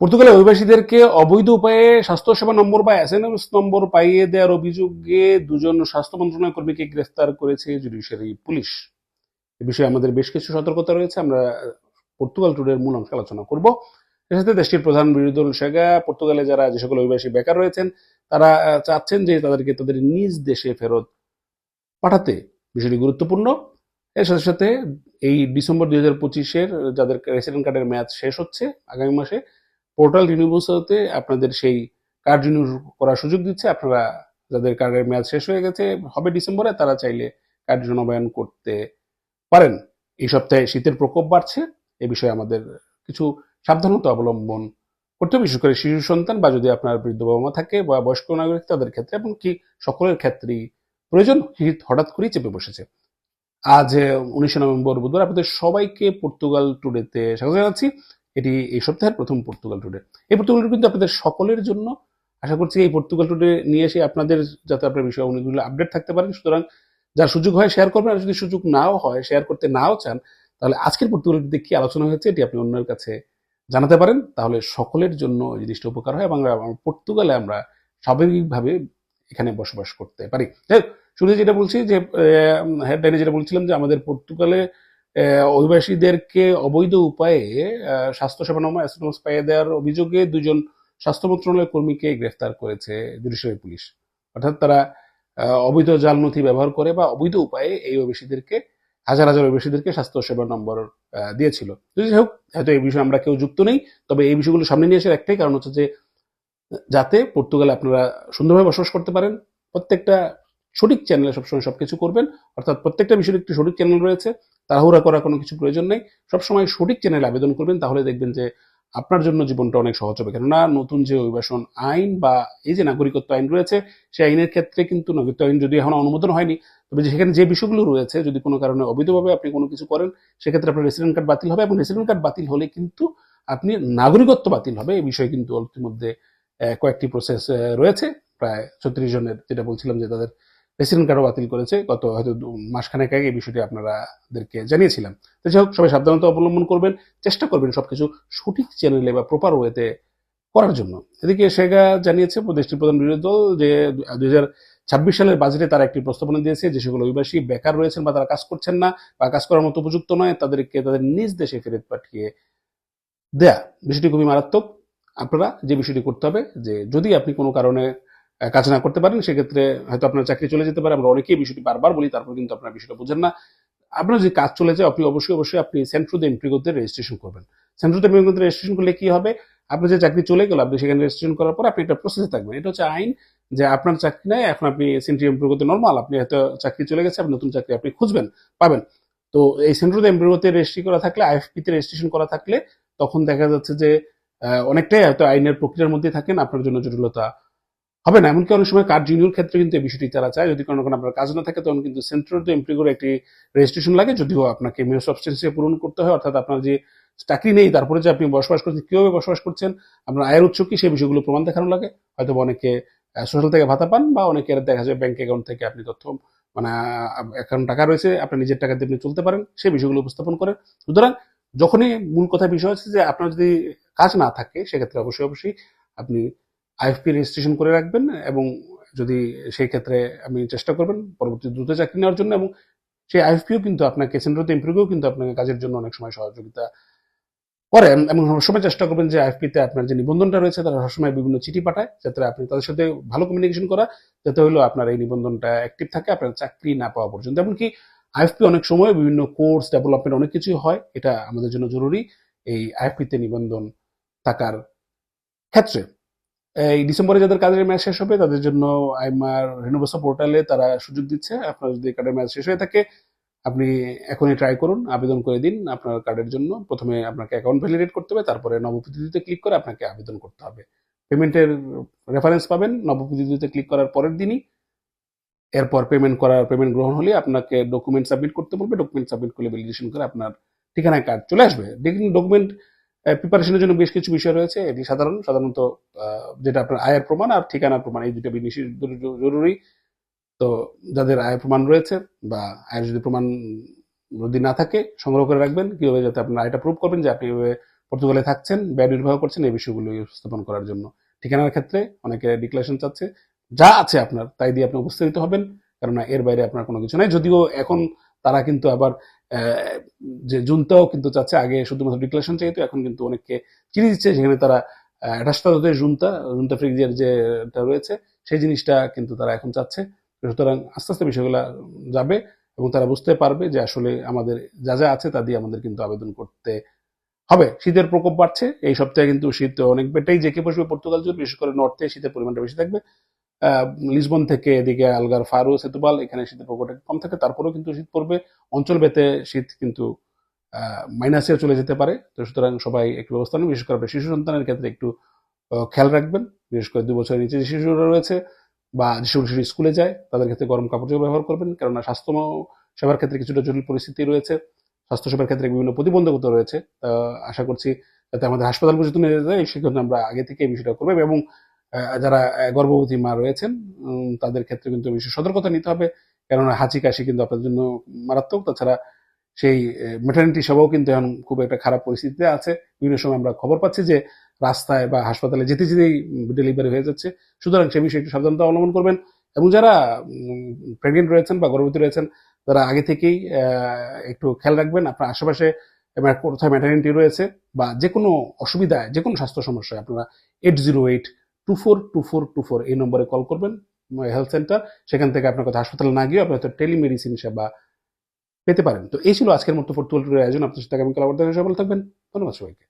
পর্তুগালের অভিবাসীদেরকে অবৈধ উপায়ে স্বাস্থ্যসেবা নম্বর বা এসএনএস নম্বর পাইয়ে দেওয়ার অভিযোগে দুজন স্বাস্থ্য মন্ত্রণালয় কর্মীকে গ্রেফতার করেছে জুডিশিয়ারি পুলিশ। এ বিষয়ে আমাদের বেশ কিছু সতর্কতা রয়েছে, আমরা পর্তুগাল ট্যুরের মূল অংশ আলোচনা করব। এর সাথে দেশটির প্রধান বিরোধী দল সেগা, পর্তুগালে যারা যে সকল অভিবাসী বেকার রয়েছেন, তারা চাচ্ছেন যে তাদেরকে তাদের নিজ দেশে ফেরত পাঠাতে। বিষয়টি গুরুত্বপূর্ণ। এর সাথে সাথে এই ডিসেম্বর দুই হাজার পঁচিশের, যাদের রেসিডেন্ট কার্ডের মেয়াদ শেষ হচ্ছে আগামী মাসে পোর্টাল রিনিউভেলসতে আপনাদের সেই কার্ড রিনিউ করার সুযোগ দিচ্ছে। আপনারা যাদের কার্ডের মেয়াদ শেষ হয়ে গেছে, হবে ডিসেম্বরে, তারা চাইলে কার্ড নবায়ন করতে পারেন। এই সপ্তাহে শীতের প্রকোপ বাড়ছে, এ বিষয়ে আমাদের কিছু সাবধানতা অবলম্বন করতে বিশেষ করে শিশু, সন্তান বা যদি আপনার বৃদ্ধ বাবা মা থাকে বা বয়স্ক নাগরিক, তাদের ক্ষেত্রে এবং কি সকলের ক্ষেত্রেই প্রয়োজন, শীত হঠাৎ করেই চেপে বসেছে। আজ, উনিশে নভেম্বর, বুধবার আপনাদের সবাইকে পর্তুগাল টুডেতে স্বাগত জানাচ্ছি। এটি এই সপ্তাহের প্রথম পর্তুগাল টুডে এই পর্তুগাল ট্যুর কিন্তু আপনাদের সকলের জন্য, আশা করছি এই পর্তুগাল টুডে নিয়ে এসে আপনাদের যাতে আপনার বিষয়ে অনেকগুলো আপডেট থাকতে পারেন সুতরাং যার সুযোগ হয় শেয়ার করবেন, আর যদি সুযোগ নাও হয় শেয়ার করতে নাও চান, তাহলে আজকের পর্তুগাল ট্যুরে কি আলোচনা হয়েছে, এটি আপনি অন্যের কাছে জানাতে পারেন। তাহলে সকলের জন্য এই জিনিসটা উপকার হয় এবং পর্তুগালে আমরা স্বাভাবিকভাবে এখানে বসবাস করতে পারি। যাই শুরুতে যেটা বলছি যে হেডলাইনে যেটা বলছিলাম যে, আমাদের পর্তুগালে অভিবাসীদেরকে অবৈধ উপায়ে স্বাস্থ্যসেবা নম্বর এসএমএস পাইয়ে দেওয়ার অভিযোগে দুজন স্বাস্থ্য মন্ত্রণালয়ের কর্মীকে গ্রেফতার করেছে জুডিশিয়ারি পুলিশ। অর্থাৎ তারা অবৈধ জাল নথি ব্যবহার করে বা অবৈধ উপায়ে এই অভিবাসীদেরকে, হাজার হাজার অভিবাসীদেরকে স্বাস্থ্যসেবা নম্বর দিয়েছিল। যদি হোক, হয়তো এই বিষয়ে আমরা কেউ যুক্ত নেই, তবে এই বিষয়গুলো সামনে নিয়ে আসার একটাই কারণ হচ্ছে যে, যাতে পর্তুগালে আপনারা সুন্দরভাবে বসবাস করতে পারেন, প্রত্যেকটা সঠিক চ্যানেলে সবসময় সবকিছু করবেন, অর্থাৎ প্রত্যেকটা বিষয়ের একটি সঠিক চ্যানেল রয়েছে তাড়াহুড়া করার কোনো কিছু প্রয়োজন নেই। সবসময় সঠিক চ্যানেলে আবেদন করবেন, তাহলে দেখবেন যে আপনার জন্য জীবনটা অনেক সহজ হবে। কেননা নতুন যে অভিবাসন আইন বা এই যে নাগরিকত্ব আইন রয়েছে, সেই আইনের ক্ষেত্রে কিন্তু নাগরিকত্ব আইন যদি এখন অনুমোদন হয়নি, তবে সেখানে যে বিষয়গুলো রয়েছে, যদি কোনো কারণে অবৈধভাবে আপনি কোনো কিছু করেন, সেক্ষেত্রে আপনার রেসিডেন্ট কার্ড বাতিল হবে এবং রেসিডেন্ট কার্ড বাতিল হলে কিন্তু আপনি নাগরিকত্ব বাতিল হবে। এই বিষয়ে কিন্তু ইতিমধ্যে কয়েকটি প্রসেস রয়েছে। প্রায় ছত্রিশ জনের, যেটা বলছিলাম যে তাদের রেসিডেন্ট কার্ডও বাতিল করেছে? গত হয়তো মাসখানেক আগে এই বিষয়টি আপনারাদেরকে জানিয়েছিলাম। তো যাই হোক, সবাই সাবধানতা অবলম্বন করবেন, চেষ্টা করবেন সবকিছু সঠিক চ্যানেলে বা প্রপার ওয়েতে করার জন্য। এদিকে সেগা জানিয়েছে দেশটির প্রধান বিরোধী দল যে দুই ছাব্বিশ সালের বাজেটে তারা একটি প্রস্তাবনা দিয়েছে যে সকল অভিবাসী বেকার রয়েছেন বা তারা কাজ করছেন না বা কাজ করার মতো উপযুক্ত নয়, তাদেরকে তাদের নিজ দেশে ফেরত পাঠিয়ে দেয়া। বিষয়টি খুবই মারাত্মক। আপনারা যে বিষয়টি করতে হবে যে যদি আপনি কোনো কারণে কাজ না করতে পারেন, সেক্ষেত্রে হয়তো আপনার চাকরি চলে যেতে পারে। আমরা অনেকেই বিষয়টি বারবার বলি, তারপর কিন্তু আপনার বিষয়টা বুঝেন না। আপনার যদি কাজ চলে যায়, আপনি অবশ্যই অবশ্যই আপনি সেন্ট্রো দ্য এমপ্রিগোতে রেজিস্ট্রেশন করবেন। সেন্ট্রো দ্য রেজিস্ট্রেশন করলে কি হবে? আপনার যে চাকরি চলে গেল, আপনি সেখানে রেজিস্ট্রেশন করার পর আপনি একটা প্রসেসে থাকবেন। এটা হচ্ছে আইন যে আপনার চাকরি নাই, এখন আপনি সেন্ট্রি এমপ্রিগোতে নর্মাল আপনি হয়তো চাকরি চলে গেছে, আপনি নতুন চাকরি আপনি খুঁজবেন, পাবেন। তো এই সেন্ট্রো দ্য এমপ্রিগোতে রেজিস্ট্রি করা থাকলে আইএফপি তে রেজিস্ট্রেশন করা থাকলে, তখন দেখা যাচ্ছে যে অনেকটাই হয়তো আইনের প্রক্রিয়ার মধ্যে থাকেন, আপনার জন্য জটিলতা হবে না। এমনকি অনেক সময় কার্ড জুনিয়র ক্ষেত্রে কিন্তু এই বিষয়টি তারা চায়। যদি কোনো কোনো আপনার কাজ না থাকে, তখন কিন্তু সেন্ট্রাল টু এমপ্লিগোর একটি রেজিস্ট্রেশন লাগে। যদিও আপনাকে মেয় সাবস্টেন্সে পূরণ করতে হয়, অর্থাৎ আপনার যে চাকরি নেই, তারপরে যে আপনি বসবাস করছেন, কীভাবে বসবাস করছেন, আপনার আয়ের উৎস কি, সেই বিষয়গুলো প্রমাণ দেখানো লাগে। হয়তো অনেকে সোশ্যাল থেকে ভাতা পান বা অনেকের দেখা যায় ব্যাংক অ্যাকাউন্ট থেকে আপনি তথ্য মানে অ্যাকাউন্ট টাকা রয়েছে আপনার নিজের টাকা দিয়ে আপনি চলতে পারেন, সেই বিষয়গুলো উপস্থাপন করে সুতরাং যখনই মূল কথা বিষয় হচ্ছে যে আপনার যদি কাজ না থাকে, সেক্ষেত্রে অবশ্যই অবশ্যই আপনি আইএফপি রেজিস্ট্রেশন করে রাখবেন এবং যদি সেই ক্ষেত্রে আপনি চেষ্টা করবেন পরবর্তী দ্রুত চাকরি নেওয়ার জন্য এবং সেই আইএফপিও কিন্তু আপনাকে সেন্ট্রাল ইম্প্রুভেও কিন্তু আপনাকে কাজের জন্য অনেক সময় সহযোগিতা করেন এবং সবসময় চেষ্টা করবেন যে আইএফপিতে আপনার যে নিবন্ধনটা রয়েছে তারা সবসময় বিভিন্ন চিঠি পাঠায় যাতে আপনি তাদের সাথে ভালো কমিউনিকেশন করা, যাতে হলো আপনার এই নিবন্ধনটা অ্যাক্টিভ থাকে, আপনার চাকরি না পাওয়া পর্যন্ত। এমনকি আইএফপি অনেক সময় বিভিন্ন কোর্স ডেভেলপমেন্ট অনেক কিছুই হয়, এটা আমাদের জন্য জরুরি এই আইএফপিতে নিবন্ধন থাকার ক্ষেত্রে। এই ডিসেম্বরে যাদের কাজের ম্যাচ শেষ হবে, তাদের জন্য আইমার রেনোভেসা পোর্টালে তারা সুযোগ দিচ্ছে। আপনার যদি কার্ডের ম্যাচ শেষ হয়ে থাকে, আপনি এখনই ট্রাই করুন, আবেদন করে দিন আপনার কার্ডের জন্য। প্রথমে আপনাকে অ্যাকাউন্ট ভ্যালিডেট করতে হবে, তারপরে নবপ্রতিনিধিতে ক্লিক করে আপনাকে আবেদন করতে হবে। পেমেন্টের রেফারেন্স পাবেন নবপ্রতিনিধিতে ক্লিক করার পরের দিনই। এরপর পেমেন্ট করার পেমেন্ট গ্রহণ হলে আপনাকে ডকুমেন্ট সাবমিট করতে বলবে। ডকুমেন্ট সাবমিট করলে ভ্যালিডেশন করে আপনার ঠিকানায় কার্ড চলে আসবে। ডকুমেন্ট প্রিপারেশনের জন্য বেশ কিছু বিষয় রয়েছে। এটি সাধারণ, সাধারণত যেটা আপনার আয়ের প্রমাণ আর ঠিকানার প্রমাণ। এই দুটো বিশেষ জরুরি। তো যাদের আয়ের প্রমাণ রয়েছে বা আয়ের যদি প্রমাণ যদি না থাকে, সংগ্রহ করে রাখবেন। কীভাবে যাতে আপনার আয়টা প্রুভ করবেন যে আপনি এভাবে পর্তুগালে থাকছেন ব্যয় নির্বাহ করছেন এই বিষয়গুলো উপস্থাপন করার জন্য। ঠিকানার ক্ষেত্রে অনেকে ডিক্লারেশন চাচ্ছে। যা আছে আপনার, তাই দিয়ে আপনি উপস্থিত হবেন। কেননা এর বাইরে আপনার কোনো কিছু নাই। যদিও এখন তারা কিন্তু আবার যে জুনটাও কিন্তু চাচ্ছে। আগে শুধুমাত্র ডিক্লারেশন চাইতো এখন কিন্তু অনেককে চিনি দিচ্ছে। যেখানে তারা রাষ্ট্রপতি জুনতা জুনতা ফ্রিজের যেটা রয়েছে, সেই জিনিসটা কিন্তু তারা এখন চাচ্ছে। সুতরাং আস্তে আস্তে বিষয়গুলো যাবে এবং তারা বুঝতে পারবে যে আসলে আমাদের যা যা আছে তা দিয়ে আমাদের কিন্তু আবেদন করতে হবে। শীতের প্রকোপ বাড়ছে। এই সপ্তাহে কিন্তু শীত অনেক বেটাই জেঁকে বসবে পর্তুগাল জুড়ে বিশেষ করে নর্থে শীতের পরিমাণটা বেশি থাকবে। লিসবন থেকে এদিকে আলগার ফারু সেতুবাল এখানে শীতের প্রকোপটা কম থাকে। তারপরেও কিন্তু শীত পড়বে। অঞ্চল ভেদে শীত কিন্তু মাইনাসে চলে যেতে পারে। তো সুতরাং সবাই একটু ব্যবস্থা নেন। বিশেষ করে শিশু সন্তানের ক্ষেত্রে একটু খেয়াল রাখবেন। বিশেষ করে দু বছরের নিচে যে শিশুরা রয়েছে বা যে শিশু স্কুলে যায়, তাদের ক্ষেত্রে গরম কাপড় ব্যবহার করবেন। কেননা স্বাস্থ্য সেবার ক্ষেত্রে কিছুটা জটিল পরিস্থিতি রয়েছে। স্বাস্থ্য সেবার ক্ষেত্রে বিভিন্ন প্রতিবন্ধকতা রয়েছে। আশা করছি যাতে আমাদের হাসপাতাল পর্যন্ত নিয়ে যেতে হয় সেক্ষেত্রে আমরা আগে থেকে বিষয়টা করব এবং যারা গর্ভবতী মা রয়েছেন তাদের ক্ষেত্রে কিন্তু বিশেষ সতর্কতা নিতে হবে। কেননা হাঁচি কাশি কিন্তু আপনার জন্য মারাত্মক। তাছাড়া সেই মেটার্নিটি সেবাও কিন্তু এখন খুব একটা খারাপ পরিস্থিতিতে আছে। বিভিন্ন সময় আমরা খবর পাচ্ছি যে রাস্তায় বা হাসপাতালে যেতে যেতেই ডেলিভারি হয়ে যাচ্ছে। সুতরাং সে বিষয়ে একটু সাবধানতা অবলম্বন করবেন। এবং যারা প্রেগনেন্ট রয়েছেন বা গর্ভবতী রয়েছেন, তারা আগে থেকেই একটু খেয়াল রাখবেন। আপনার আশেপাশে কোথায় ম্যাটার্নিটি রয়েছে বা যে কোনো অসুবিধায় যে কোনো স্বাস্থ্য সমস্যায় আপনারা eight zero eight two four two four two four, এই নম্বরে কল করবেন হেলথ সেন্টার, সেখান থেকে আপনার কথা হাসপাতালে না গিয়ে আপনি হয়তো টেলিমেডিসিন সেবা পেতে পারেন। তো এই ছিল আজকের মতো ফোর ট্যুরের আয়োজন। আপনার সাথে আগামীকাল আবার দেখা। সবাই থাকবেন। ধন্যবাদ সবাইকে।